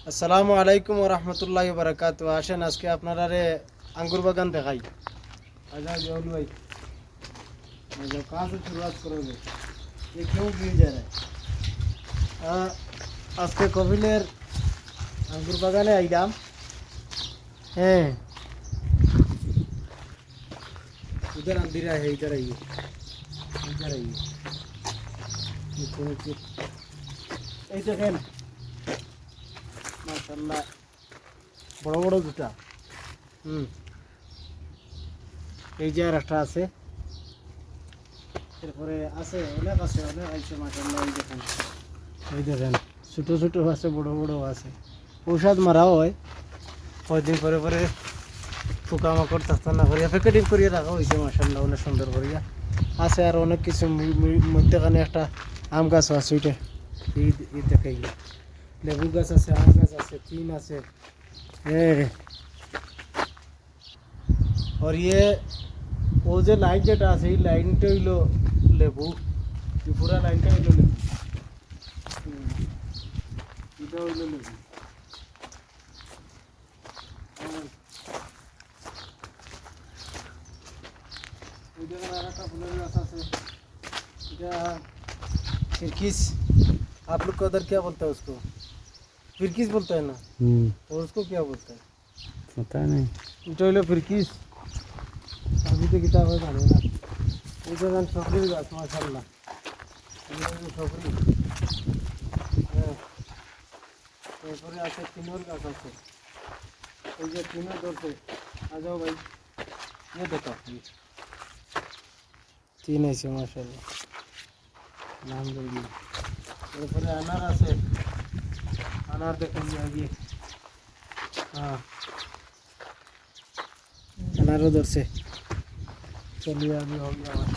আসসালামু আলাইকুম রহমতুল্লাহ বারাকাত আসেন আজকে আপনারা রে আঙ্গুর বাগান দেখাই আজা জল ভাই আজা कहाँ से शुरुआत करोगे ये क्यों गिर जा रहा है আহ, আজকে কবিলের আঙ্গুর বাগানে আইলাম হ্যাঁ उधर अंधेरा है इधर आइए इधर आइए नीचे नीचे এই দেখেন মাশাল্লাহ বড় বড় দুটা হুম। এই যে আর একটা আছে। এরপরে আছে অনেক আছে অনেক আছে মাশাল্লাহ এই দেখেন। এই দেখেন ছোট ছোট আছে বড় বড় আছে। ঔষধ মারাও হয়। কয়দিন পরে পরে পোকামাকড় থাকতো না করিয়া প্যাকেটিং করিয়া রাখা হয়েছে মাশাল্লাহ অনেক সুন্দর করিয়া। আছে আর অনেক কিছু মি- মি- একটা আম গাছ আছে ওইটা। এই এই দেখাই। লেবু গাছ আছে আম গাছ আছে তিন আছে হ্যাঁ और ये वो যে লাইন যেটা আছে এই লাইনটা হইলো লেবু এই পুরা লাইনটা হইলো লেবু হুম। এটা হইলো লেবু আর ওই জায়গায় আর একটা ফুলের গাছ আছে এটা फिरकिस आप लोग का उधर क्या बोलता है उसको? फिरकिस बोलता है ना? हम्म। और उसको क्या बोलता है? पता नहीं। चलो फिरकिस अभी तो किताब है ना। तो छोकरी माशाला तो छोकरी। हाँ। छोकरी आता तो तीनों का सबसे ये तीनों दौड़ते आ जाओ भाई। ये देखो तीन ऐसे माशा नाम এরপরে আনার আছে। আনার দেখুন গিয়ে হ্যাঁ। আনারও ধরছে। চলিয়ে আমি হবে আমার